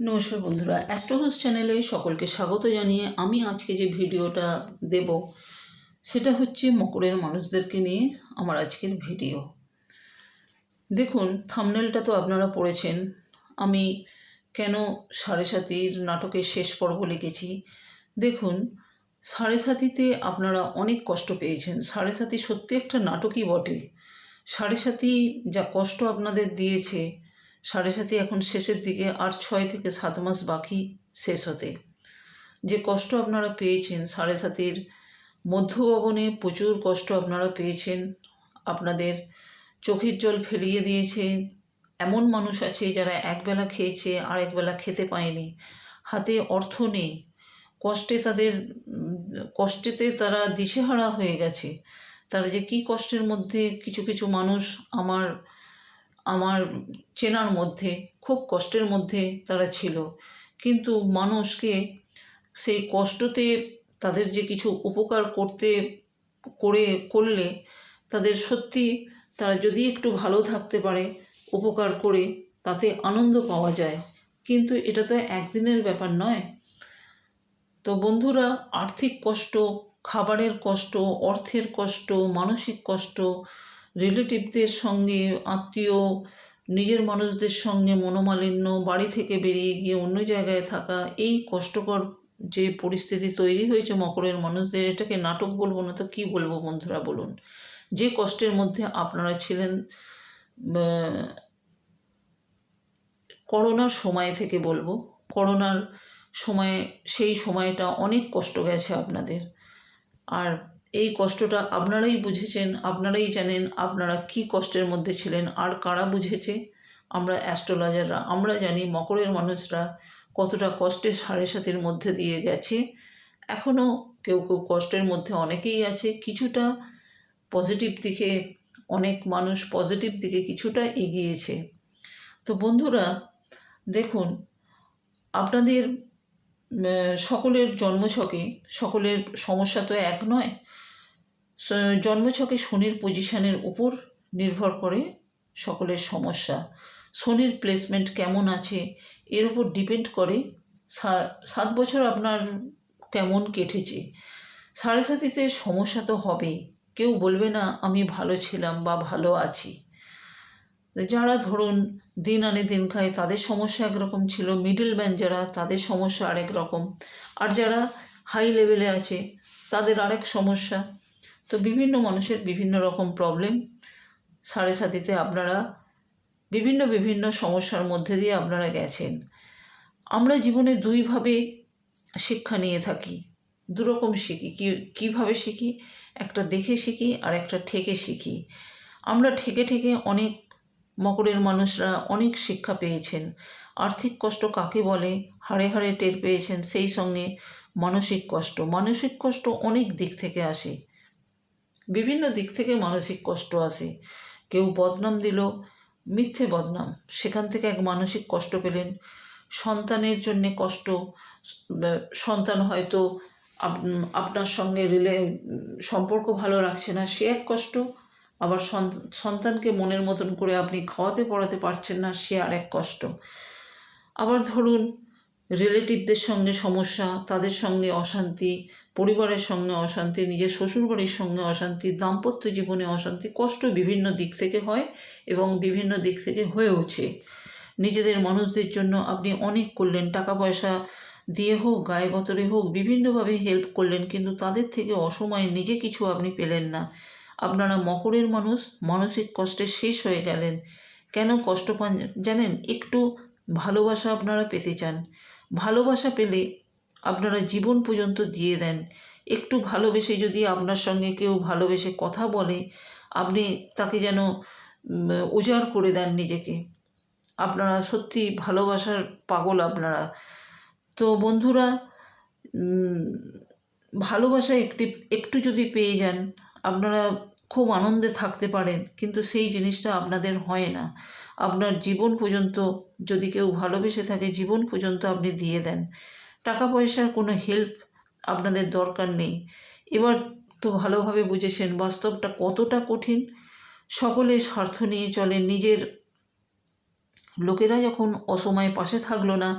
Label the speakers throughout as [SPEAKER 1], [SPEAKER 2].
[SPEAKER 1] নমস্কার বন্ধুরা অ্যাস্ট্রোহাউস চ্যানেলে সকলকে স্বাগত জানিয়ে আমি আজকে যে ভিডিওটা দেব, সেটা হচ্ছে মকরের মানুষদেরকে নিয়ে আমার আজকের ভিডিও। দেখুন থামনেলটা তো আপনারা পড়েছেন, আমি কেন সাড়ে সাতির নাটকের শেষ পর্ব লিখেছি? দেখুন, সাড়ে সাতিতে আপনারা অনেক কষ্ট পেয়েছেন, সাড়ে সাতি সত্যি একটা নাটকই বটে। সাড়ে সাতি যা কষ্ট আপনাদের দিয়েছে সাড়ে এখন শেষের দিকে আর ছয় থেকে সাত মাস বাকি শেষ হতে। যে কষ্ট আপনারা পেয়েছেন সাড়ে সাতির মধ্যগগনে প্রচুর কষ্ট আপনারা পেয়েছেন। আপনাদের চোখের জল ফেলিয়ে দিয়েছে। এমন মানুষ আছে যারা একবেলা খেয়েছে আর একবেলা খেতে পায়নি। হাতে অর্থ নেই। কষ্টে তাদের, কষ্টেতে তারা দিশেহারা হয়ে গেছে। তারা যে কী কষ্টের মধ্যে কিছু কিছু মানুষ আমার আমার চেনার মধ্যে, খুব কষ্টের মধ্যে তারা ছিল। কিন্তু মানুষকে সেই কষ্টতে তাদের যে কিছু উপকার করতে, করে, করলে তাদের সত্যি তারা যদি একটু ভালো থাকতে পারে, উপকার করে, তাতে আনন্দ পাওয়া যায়। কিন্তু এটা তো একদিনের ব্যাপার নয়। তো বন্ধুরা, আর্থিক কষ্ট, খাবারের কষ্ট, অর্থের কষ্ট, মানসিক কষ্ট রিলেটিভদের সঙ্গে, আত্মীয়, নিজের মানুষদের সঙ্গে মনোমালিন্য, বাড়ি থেকে বেরিয়ে গিয়ে অন্য জায়গায় থাকা, এই কষ্টকর যে পরিস্থিতি তৈরি হয়েছে মকরের মানুষদের, এটাকে নাটক বলব না তো কী বলব বন্ধুরা বলুন? যে কষ্টের মধ্যে আপনারা ছিলেন করোনার সময় থেকে বলব, করোনার সময়ে, সেই সময়টা অনেক কষ্ট গেছে আপনাদের। আর এই কষ্টটা আপনারাই বুঝেছেন, আপনারাই জানেন আপনারা কি কষ্টের মধ্যে ছিলেন আর কারা বুঝেছে? আমরা অ্যাস্ট্রোলজাররা, আমরা জানি মকরের মানুষরা কতটা কষ্টের সাড়ে সাতির মধ্যে দিয়ে গেছে। এখনও কেউ কেউ কষ্টের মধ্যে অনেকেই আছে। কিছুটা পজিটিভ দিকে, অনেক মানুষ পজিটিভ দিকে কিছুটা এগিয়েছে। তো বন্ধুরা, দেখুন, আপনাদের সকলের জন্মছকে, সকলের সমস্যা তো এক নয় জন্মছকে শনির পজিশনের উপর নির্ভর করে সকলের সমস্যা। শনির প্লেসমেন্ট কেমন আছে, এর উপর ডিপেন্ড করে সাত বছর আপনার কেমন কেটেছে। সাড়ে সাতিতে সমস্যা তো হবেই কেউ বলবে না, আমি ভালো ছিলাম বা ভালো আছি। যারা ধরুন দিন আনে দিন খায়, তাদের সমস্যা একরকম ছিল। মিডল ম্যান যারা, তাদের সমস্যা আরেক রকম। আর যারা হাই লেভেলে আছে, তাদের আরেক সমস্যা। তো বিভিন্ন মানুষের বিভিন্ন রকম প্রবলেম সাড়ে সাতিতে আপনারা বিভিন্ন বিভিন্ন সমস্যার মধ্যে দিয়ে আপনারা গেছেন। আমরা জীবনে দুইভাবে শিক্ষা নিয়ে থাকি। দুরকম শিখি, কী, কীভাবে শিখি? একটা দেখে শিখি আর একটা ঠেকে শিখি। আমরা ঠেকে ঠেকে অনেক মকরের মানুষরা অনেক শিক্ষা পেয়েছেন। আর্থিক কষ্ট কাকে বলে? হাড়ে হাড়ে টের পেয়েছেন। সেই সঙ্গে মানসিক কষ্ট। মানসিক কষ্ট অনেক দিক থেকে আসে। বিভিন্ন দিক থেকে মানসিক কষ্ট আসে। কেউ বদনাম দিল, মিথ্যে বদনাম। সেখান থেকে এক মানসিক কষ্ট পেলেন। সন্তানের জন্যে কষ্ট সন্তান হয়তো আপনার সঙ্গে রিলে, সম্পর্ক ভালো রাখছে না, সে এক কষ্ট। আবার সন- সন্তানকে মনের মতন করে আপনি খাওয়াতে পড়াতে পারছেন না, সে আর এক কষ্ট। আবার ধরুন, রিলেটিভদের সঙ্গে সমস্যা, তাদের সঙ্গে অশান্তি পরিবারের সঙ্গে অশান্তি, নিজের শ্বশুরবাড়ির সঙ্গে অশান্তি, দাম্পত্য জীবনে অশান্তি, কষ্ট বিভিন্ন দিক থেকে হয় এবং বিভিন্ন দিক থেকে হয়ে ওঠে। নিজেদের মানুষদের জন্য আপনি অনেক করলেন টাকা পয়সা দিয়ে হোক, গায়ে গতরে হোক, বিভিন্নভাবে হেল্প করলেন, কিন্তু তাদের থেকে অসময়ে নিজে কিছু আপনি পেলেন না। আপনারা মকরের মানুষ, মানসিক কষ্টে শেষ হয়ে গেলেন। কেন কষ্ট পান জানেন? একটু ভালোবাসা আপনারা পেতে চান। ভালোবাসা পেলে আপনারা জীবন পর্যন্ত দিয়ে দেন। একটু ভালোবেসে যদি আপনার সঙ্গে কেউ ভালোবেসে কথা বলে, আপনি তাকে যেন উজাড় করে দেন নিজেকে। আপনারা সত্যি ভালোবাসার পাগল আপনারা। তো বন্ধুরা ভালোবাসা একটি, একটু যদি পেয়ে যান, আপনারা খুব আনন্দে থাকতে পারেন, কিন্তু সেই জিনিসটা আপনাদের হয় না। আপনার জীবন পর্যন্ত যদি কেউ ভালোবেসে থাকে, জীবন পর্যন্ত আপনি দিয়ে দেন। টাকা পয়সার কোনো হেল্প আপনাদের দরকার নেই। এবার তো ভালোভাবে বুঝেছেন, বাস্তবটা কতটা কঠিন। সকলে স্বার্থ নিয়ে চলে নিজের লোকেরা যখন অসময়ে পাশে থাকল না,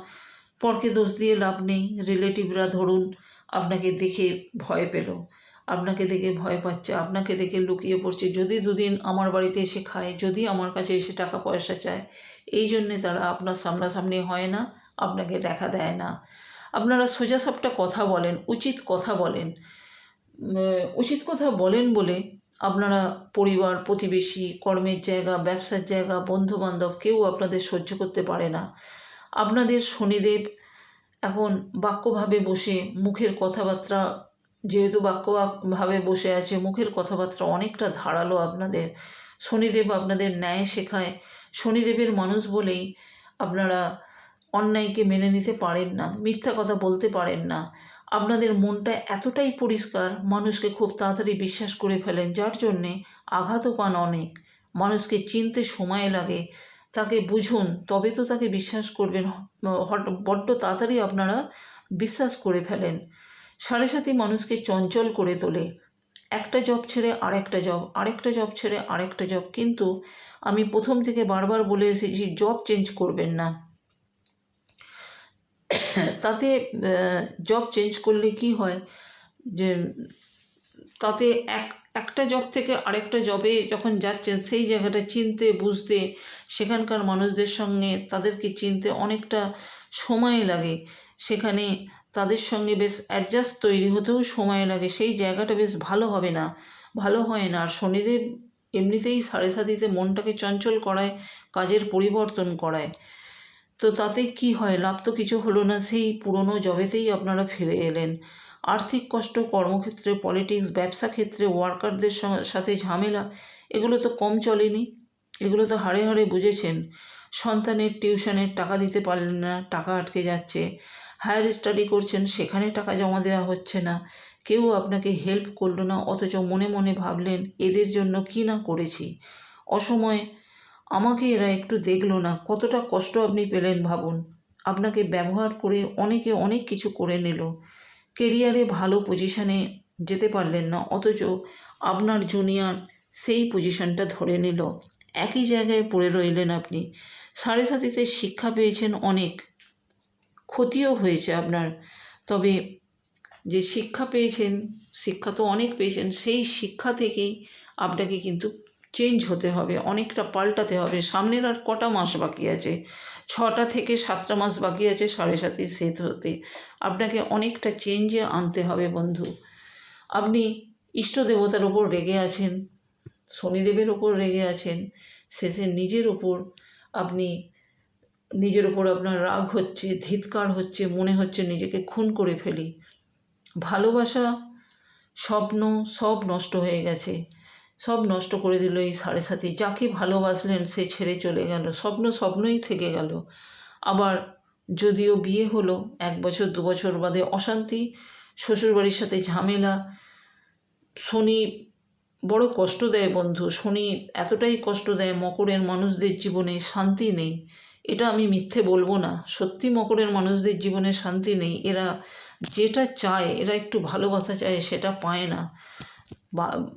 [SPEAKER 1] পরকে দোষ দিয়ে লাভ নেই। রিলেটিভরা ধরুন, আপনাকে দেখে ভয় পেল। আপনাকে দেখে ভয় পাচ্ছে, আপনাকে দেখে লুকিয়ে পড়ছে। যদি দুদিন আমার বাড়িতে এসে খায়, যদি আমার কাছে এসে টাকা পয়সা চায়, এই জন্যে তারা আপনার সামনাসামনি হয় না, আপনাকে দেখা দেয় না। আপনারা সোজাসাপটা কথা বলেন, উচিত কথা বলেন। উচিত কথা বলেন বলে আপনারা পরিবার, প্রতিবেশী, কর্মের জায়গা, ব্যবসার জায়গা বন্ধু বান্ধব কেউ আপনাদের সহ্য করতে পারে না। আপনাদের শনিদেব এখন বাক্যভাবে বসে মুখের কথাবার্তা, যেহেতু বাক্যভাবে বসে আছে, মুখের কথাবার্তা অনেকটা ধারালো আপনাদের। শনিদেব আপনাদের ন্যায় শেখায়। শনিদেবের মানুষ বলেই আপনারা অন্যায়কে মেনে নিতে পারেন না, মিথ্যা কথা বলতে পারেন না। আপনাদের মনটা এতটাই পরিষ্কার, মানুষকে খুব তাড়াতাড়ি বিশ্বাস করে ফেলেন, যার জন্যে আঘাতও পান অনেক। মানুষকে চিনতে সময় লাগে, তাকে বুঝুন, তবে তো তাকে বিশ্বাস করবেন, হট- বড্ড তাড়াতাড়ি আপনারা বিশ্বাস করে ফেলেন। সাড়ে সাথে মানুষকে চঞ্চল করে তোলে। একটা জব ছেড়ে আরেকটা জব আরেকটা জব ছেড়ে আরেকটা জব। কিন্তু আমি প্রথম থেকে বারবার বলে এসেছি, জব চেঞ্জ করবেন না। তাতে জব চেঞ্জ করলে কি হয়? যে, তাতে এক, একটা জব থেকে আরেকটা জবে যখন যাচ্ছেন, সেই জায়গাটা চিনতে, বুঝতে, সেখানকার মানুষদের সঙ্গে তাদেরকে চিনতে অনেকটা সময় লাগে। সেখানে তাদের সঙ্গে বেশ অ্যাডজাস্ট তৈরি হতেও সময় লাগে। সেই জায়গাটা বেশ ভালো হবে না। ভালো হয় না। আর শনিদেব এমনিতেই সাড়ে সাতিতে মনটাকে চঞ্চল করায়, কাজের পরিবর্তন করায়। তো তাতে কি হয়? লাভ তো কিছু হলো না, সেই পুরনো জবেতেই আপনারা ফিরে এলেন। আর্থিক কষ্ট, কর্মক্ষেত্রে পলিটিক্স, ব্যবসা ক্ষেত্রে ওয়ার্কারদের সাথে ঝামেলা, এগুলো তো কম চলেনি। এগুলো তো হাড়ে হাড়ে বুঝেছেন। সন্তানের টিউশনের টাকা দিতে পারলেন না, টাকা আটকে যাচ্ছে। হায়ার স্টাডি করছেন, সেখানে টাকা জমা দেওয়া হচ্ছে না। কেউ আপনাকে হেল্প করল না, অথচ মনে মনে ভাবলেন, এদের জন্য কি না করেছি? অসময়ে আমাকে এরা একটু দেখল না, কতটা কষ্ট আপনি পেলেন ভাবুন। আপনাকে ব্যবহার করে অনেকে অনেক কিছু করে নিল। কেরিয়ারে ভালো পজিশনে যেতে পারলেন না, অথচ আপনার জুনিয়র সেই পজিশনটা ধরে নিল। একই জায়গায় পড়ে রইলেন আপনি। সাড়ে সাতিতে শিক্ষা পেয়েছেন অনেক। ক্ষতিও হয়েছে আপনার। তবে যে শিক্ষা পেয়েছেন, শিক্ষা তো অনেক পেয়েছেন, সেই শিক্ষা থেকেই আপনাকে কিন্তু চেঞ্জ হতে হবে, অনেকটা পাল্টাতে হবে। সামনের আর কটা মাস বাকি আছে? ছটা থেকে সাতটা মাস বাকি আছে সাড়ে সাতে সেট হতে। আপনাকে অনেকটা চেঞ্জে আনতে হবে বন্ধু। আপনি ইষ্ট দেবতার ওপর রেগে আছেন, শনিদেবের ওপর রেগে আছেন, শেষে নিজের ওপর আপনি, নিজের ওপর আপনার রাগ হচ্ছে, ধিৎকার হচ্ছে, মনে হচ্ছে নিজেকে খুন করে ফেলি। ভালোবাসা, স্বপ্ন সব নষ্ট হয়ে গেছে। সব নষ্ট করে দিল এই সাড়ে সাথে। যাকে ভালোবাসলেন সে ছেড়ে চলে গেল। স্বপ্ন স্বপ্নই থেকে গেল। আবার যদিও বিয়ে হলো, এক বছর, দু বছর বাদে অশান্তি, শ্বশুরবাড়ির সাথে ঝামেলা। শনি বড় কষ্ট দেয় বন্ধু। শনি এতটাই কষ্ট দেয় মকরের মানুষদের জীবনে শান্তি নেই। এটা আমি মিথ্যে বলব না। সত্যি মকরের মানুষদের জীবনে শান্তি নেই। এরা যেটা চায়, এরা একটু ভালোবাসা চায়, সেটা পায় না। বা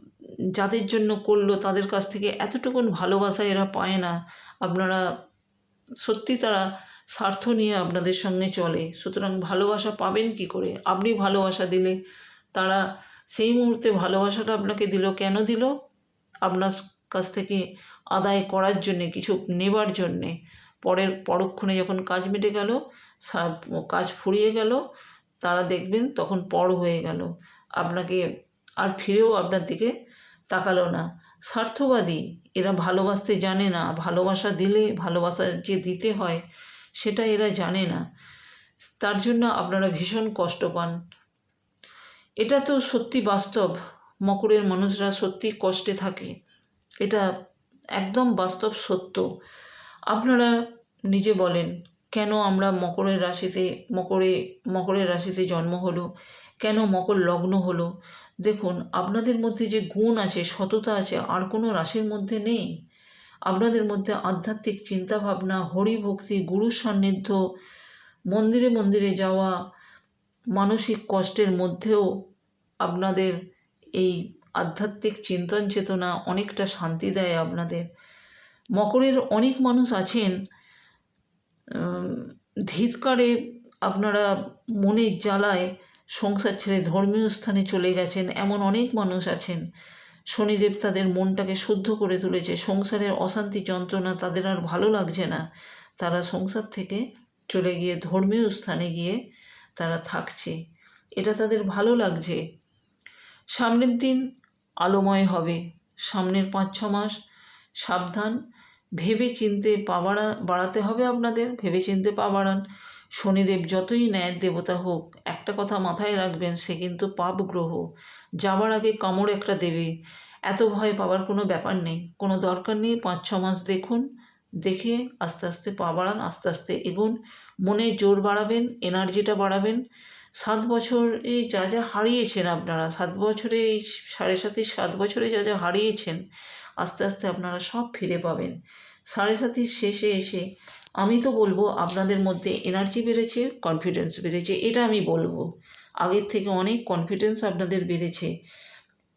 [SPEAKER 1] যাদের জন্য করল, তাদের কাছ থেকে এতটুকুন ভালোবাসা এরা পায় না। আপনারা সত্যি তারা স্বার্থ নিয়ে আপনাদের সঙ্গে চলে। সুতরাং ভালোবাসা পাবেন কি করে? আপনি ভালোবাসা দিলে তারা সেই মুহূর্তে ভালোবাসাটা আপনাকে দিল। কেন দিল? আপনার কাছ থেকে আদায় করার জন্যে, কিছু নেবার জন্যে। পরের পরক্ষণে যখন কাজ মিটে গেল কাজ ফুরিয়ে গেল, তারা দেখবেন তখন পর হয়ে গেল। আপনাকে আর ফিরেও আপনার দিকে তাকালো না। স্বার্থবাদী, এরা ভালোবাসতে জানে না, ভালোবাসা দিলে ভালোবাসা যে দিতে হয়, সেটা এরা জানে না। তার জন্য আপনারা ভীষণ কষ্ট পান। এটা তো সত্যি বাস্তব। মকরের মানুষরা সত্যি কষ্টে থাকে। এটা একদম বাস্তব সত্য। আপনারা নিজে বলেন, কেন আমরা মকরের রাশিতে, মকরে, মকরের রাশিতে জন্ম হলো? কেন মকর লগ্ন হলো? দেখুন, আপনাদের মধ্যে যে গুণ আছে, সততা আছে, আর কোনো রাশির মধ্যে নেই। আপনাদের মধ্যে আধ্যাত্মিক চিন্তাভাবনা, হরিভক্তি, গুরুর সান্নিধ্য, মন্দিরে মন্দিরে যাওয়া, মানসিক কষ্টের মধ্যেও আপনাদের এই আধ্যাত্মিক চিন্তন চেতনা অনেকটা শান্তি দেয় আপনাদের। মকরের অনেক মানুষ আছেন ধিৎকারে আপনারা মনের জ্বালায় সংসার ছেড়ে ধর্মীয় স্থানে চলে গেছেন এমন অনেক মানুষ আছেন। শনিদেব তাদের মনটাকে শুদ্ধ করে তুলেছে, সংসারের অশান্তি যন্ত্রণা তাদের আর ভালো লাগছে না। তারা সংসার থেকে চলে গিয়ে ধর্মীয় স্থানে গিয়ে তারা থাকছে। এটা তাদের ভালো লাগছে। সামনের দিন আলোময় হবে। সামনের পাঁচ, ছ মাস সাবধান। ভেবে চিনতে পা বাড়া, বাড়াতে হবে আপনাদের ভেবে চিনতে পা বাড়ান। শনিদেব যতই ন্যায়ের দেবতা হোক, একটা কথা মাথায় রাখবেন, সে কিন্তু পাপ গ্রহ। যাওয়ার আগে কামড় একটা দেবে। এত ভয় পাওয়ার কোনো ব্যাপার নেই। কোনো দরকার নেই। পাঁচ ছ মাস দেখুন, দেখে আস্তে আস্তে পা বাড়ান, আস্তে আস্তে এগুন। মনে জোর বাড়াবেন, এনার্জিটা বাড়াবেন। সাত বছরে যা যা হারিয়েছেন আপনারা, সাত বছরে সাড়ে সাতির সাত বছরে যা যা হারিয়েছেন, আস্তে আস্তে আপনারা সব ফিরে পাবেন। সাড়ে সাতির শেষে এসে আমি তো বলব আপনাদের মধ্যে এনার্জি বেড়েছে কনফিডেন্স বেড়েছে, এটা আমি বলব। আগের থেকে অনেক কনফিডেন্স আপনাদের বেড়েছে।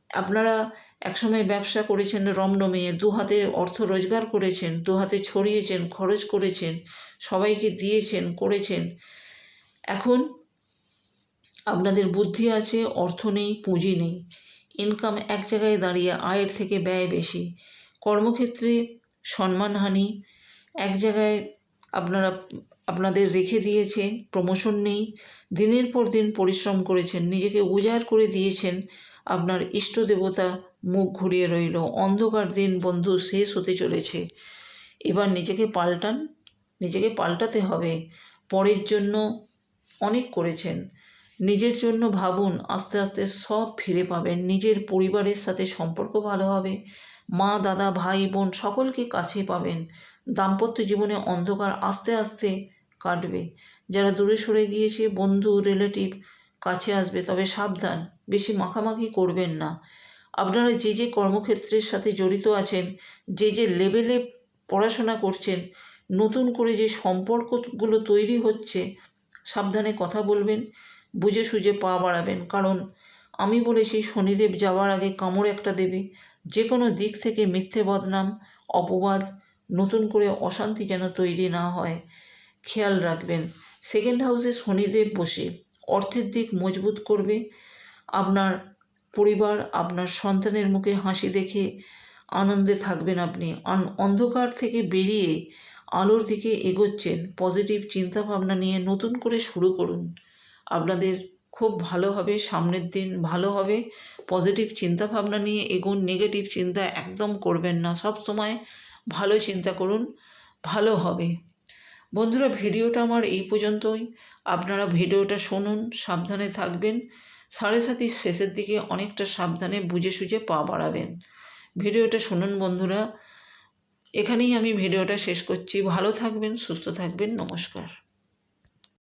[SPEAKER 1] আপনারা একসময় ব্যবসা করেছেন রমরমিয়ে দু হাতে অর্থ রোজগার করেছেন, দু হাতে ছড়িয়েছেন, খরচ করেছেন, সবাইকে দিয়েছেন, করেছেন। এখন আপনাদের বুদ্ধি আছে, অর্থ নেই, পুঁজি নেই। ইনকাম এক জায়গায় দাঁড়িয়ে আয়ের থেকে ব্যয় বেশি। কর্মক্ষেত্রে সম্মানহানি, এক জায়গায় আপনারা, আপনাদের রেখে দিয়েছে প্রমোশন নেই, দিনের পর দিন পরিশ্রম করেছেন, নিজেকে উজাড় করে দিয়েছেন, আপনার ইষ্ট দেবতা মুখ ঘুরিয়ে রইল, অন্ধকার দিন বন্ধু শেষ হতে চলেছে। এবার নিজেকে পাল্টান, নিজেকে পাল্টাতে হবে, পরের জন্য অনেক করেছেন। নিজের জন্য ভাবুন, আস্তে আস্তে সব ফিরে পাবেন, নিজের পরিবারের সাথে সম্পর্ক ভালো হবে, মা, দাদা, ভাই, বোন সকলকে কাছে পাবেন। দাম্পত্য জীবনে অন্ধকার আস্তে আস্তে কাটবে। যারা দূরে সরে গিয়েছে, বন্ধু রিলেটিভ কাছে আসবে, তবে সাবধান, বেশি মাখামাখি করবেন না। আপনারা যে যে কর্মক্ষেত্রের সাথে জড়িত আছেন, যে যে লেভেলে পড়াশোনা করছেন, নতুন করে যে সম্পর্কগুলো তৈরি হচ্ছে, সাবধানে কথা বলবেন বুঝে সুঝে পা বাড়াবেন। কারণ আমি বলেছি, শনিদেব যাওয়ার আগে কামড় একটা দেবে যে কোনো দিক থেকে মিথ্যে বদনাম, অপবাদ নতুন করে অশান্তি যেন তৈরি না হয়। খেয়াল রাখবেন সেকেন্ড হাউসে শনিদেব বসে অর্থের দিক মজবুত করবে। আপনার পরিবার, আপনার সন্তানের মুখে হাসি দেখে আনন্দে থাকবেন আপনি। অন্ধকার থেকে বেরিয়ে আলোর দিকে এগোচ্ছেন পজিটিভ চিন্তাভাবনা নিয়ে নতুন করে শুরু করুন। আপনাদের খুব ভালো হবে, সামনের দিন ভালো হবে। পজিটিভ চিন্তাভাবনা নিয়ে এগুন নেগেটিভ চিন্তা একদম করবেন না। সব সময় ভালো চিন্তা করুন, ভালো হবে। বন্ধুরা, ভিডিওটা আমার এই পর্যন্তই। আপনারা ভিডিওটা শুনুন, সাবধানে থাকবেন। সাড়ে সাতির শেষের দিকে অনেকটা সাবধানে বুঝে সুঝে পা বাড়াবেন। ভিডিওটা শুনুন, বন্ধুরা। এখানেই আমি ভিডিওটা শেষ করছি। ভালো থাকবেন, সুস্থ থাকবেন। নমস্কার।